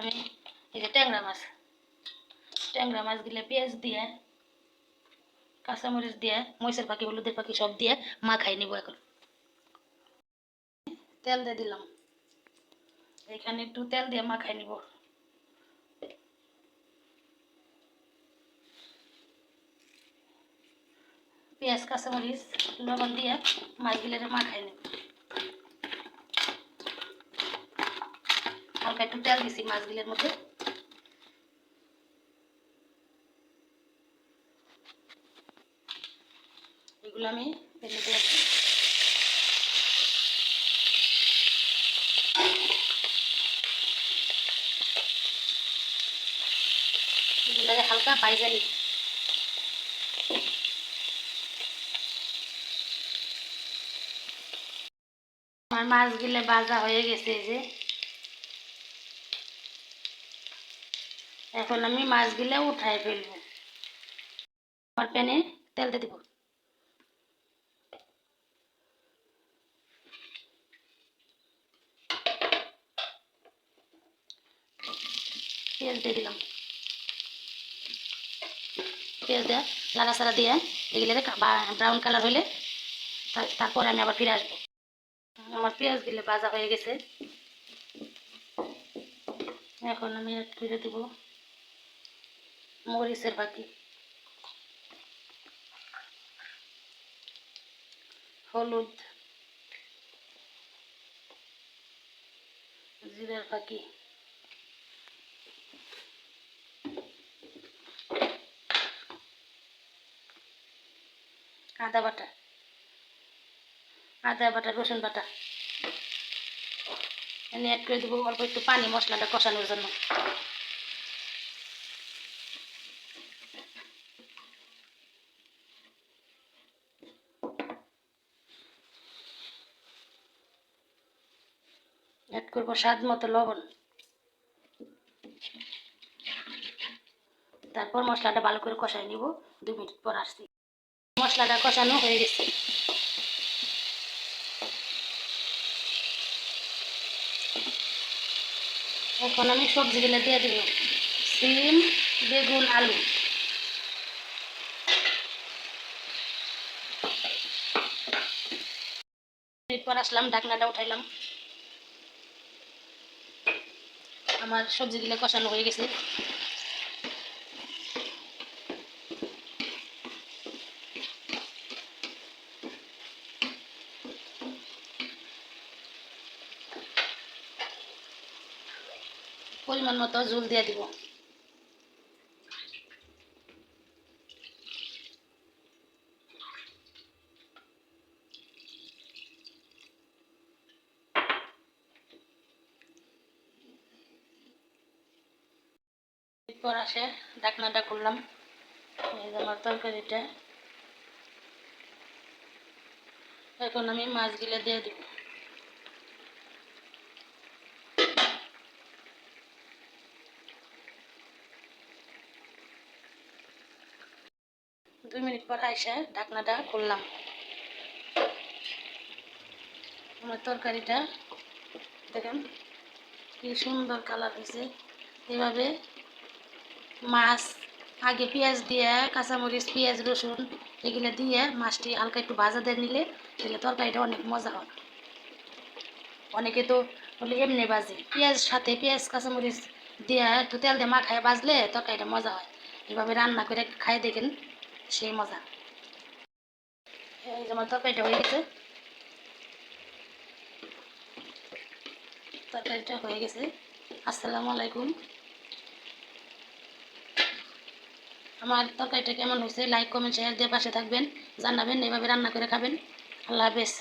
আমি এই যে ট্যাংরা মাছ ট্যাংরা মাছ দিলে পেঁয়াজ দিয়ে কাঁচামরিচ দিয়ে মহিষের পাখি হলুদের পাখি সব দিয়ে মাখাই নিব এখন তেল দিয়ে দিলাম এখানে একটু তেল দিয়ে মাখাই নিব পেঁয়াজ কাঁচামরিচ লবণ দিয়ে মাছগুলোরে মাখাই নেব হালকা একটু তেল দিছি মাছগুলোর মধ্যে। এগুলো আমি হালকা পাইজা নিই আমার মাছগুলো ভাজা হয়ে গেছে যে। এখন আমি মাছগুলো উঠাই ফেলব। আমার প্যানে তেল দিয়ে দিব। পেঁয়াজ দিয়ে দিলাম। পেঁয়াজ দেওয়া লাড়াচাড়া দিয়ে এগুলো ব্রাউন কালার হলে তার- তারপরে আমি আবার ফিরে আসব। আমার পেঁয়াজগুলো ভাজা হয়ে গেছে। এখন আমি অ্যাড করে দেব। মরিচের বাকি হলুদ। জিরার বাকি আদা বাটা। আদা বাটা, রসুন বাটা। এনে অ্যাড করে দেবো অল্প একটু পানি মশলাটা কষানোর জন্য। অ্যাড করব স্বাদ মতো লবণ। তারপর মশলাটা ভালো করে কষাই নিব দু মিনিট পর আসছি। মশলাটা কষানো হয়ে গেছে। এখন আমি সবজিগুলো দিয়ে দিব। সিম, বেগুন, আলু। এরপর আসলাম, ঢাকনাটা উঠাইলাম। আমার সবজিগুলো কষানো হয়ে গেছে। পরিমাণ মতো জল দিয়ে দিব। এরপর আসে, ঢাকনাটা করলাম এই যে আমার তরকারিটা। এখন আমি মাছগুলো দিয়ে দিব। দুই মিনিট পর আইসা ঢাকনাটা খুললাম। আমার তরকারিটা, দেখেন, কি সুন্দর কালার হয়েছে। এভাবে মাছ, আগে পেঁয়াজ দিয়ে, কাঁচামরিচ, পেঁয়াজ, রসুন এগুলো দিয়ে মাছটি হালকা একটু ভাজা দিয়ে নিলে তাহলে তরকারিটা অনেক মজা হয়। অনেকে তো বলে এমনি বাজে পেঁয়াজ সাথে পেঁয়াজ, কাঁচামরিচ দিয়ে একটু তেল দিয়ে মা মাখায় বাজলে তরকারিটা মজা হয়। এভাবে রান্না করে খাই দেখেন, সেই মজা। আমার তরকারিটা হয়ে গেছে। তরকারিটা হয়ে গেছে। আসসালামু আলাইকুম। আমার তরকারিটা কেমন হয়েছে লাইক কমেন্ট শেয়ার দিয়ে পাশে থাকবেন। জানাবেন, এভাবে রান্না করে খাবেন। আল্লাহ হাফেজ।